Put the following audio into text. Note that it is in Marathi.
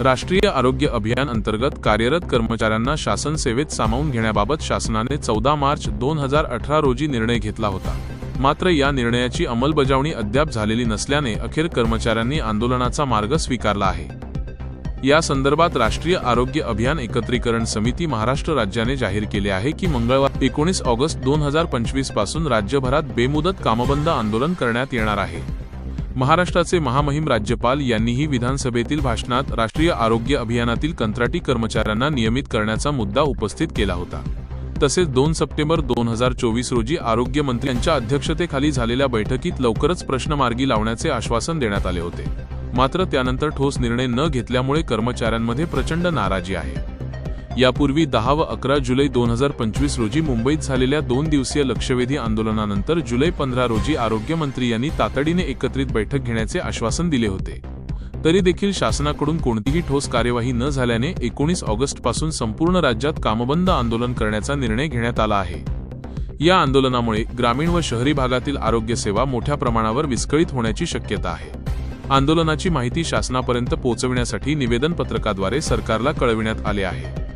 राष्ट्रीय आरोग्य अभियान अंतर्गत कार्यरत कर्मचाऱ्यांना शासन सेवेत सामावून घेण्याबाबत शासनाने चौदा मार्च दोन हजार अठरा रोजी निर्णय घेतला होता. मात्र या निर्णयाची अंमलबजावणी अद्याप झालेली नसल्याने अखेर कर्मचाऱ्यांनी आंदोलनाचा मार्ग स्वीकारला आहे. या संदर्भात राष्ट्रीय आरोग्य अभियान एकत्रीकरण समिती महाराष्ट्र राज्याने जाहीर केले आहे की मंगळवार एकोणीस ऑगस्ट दोन हजार पंचवीसपासून राज्यभरात बेमुदत कामबंद आंदोलन करण्यात येणार आहे. महाराष्ट्राचे महामहिम राज्यपाल यांनीही विधानसभेतील भाषणात राष्ट्रीय आरोग्य अभियानातील कंत्राटी कर्मचाऱ्यांना नियमित करण्याचा मुद्दा उपस्थित केला होता. तसेच दोन सप्टेंबर दोन हजार चोवीस रोजी आरोग्यमंत्री यांच्या अध्यक्षतेखाली झालेल्या बैठकीत लवकरच प्रश्न मार्गी लावण्याचे आश्वासन देण्यात आले होते. मात्र त्यानंतर ठोस निर्णय न घेतल्यामुळे कर्मचाऱ्यांमध्ये प्रचंड नाराजी आहे. यापूर्वी दहा व अकरा जुलै दोन हजार पंचवीस रोजी मुंबईत झालेल्या दोन दिवसीय लक्षवेधी आंदोलनानंतर जुलै पंधरा रोजी आरोग्यमंत्री यांनी तातडीने एकत्रित बैठक घेण्याचे आश्वासन दिले होते. तरी देखील शासनाकडून कोणतीही ठोस कार्यवाही न झाल्याने एकोणीस ऑगस्टपासून संपूर्ण राज्यात कामबंद आंदोलन करण्याचा निर्णय घेण्यात आला आहे. या आंदोलनामुळे ग्रामीण व शहरी भागातील आरोग्य सेवा मोठ्या प्रमाणावर विस्कळीत होण्याची शक्यता आहे. आंदोलनाची माहिती शासनापर्यंत पोहोचविण्यासाठी निवेदन पत्रकाद्वारे सरकारला कळविण्यात आले आहे.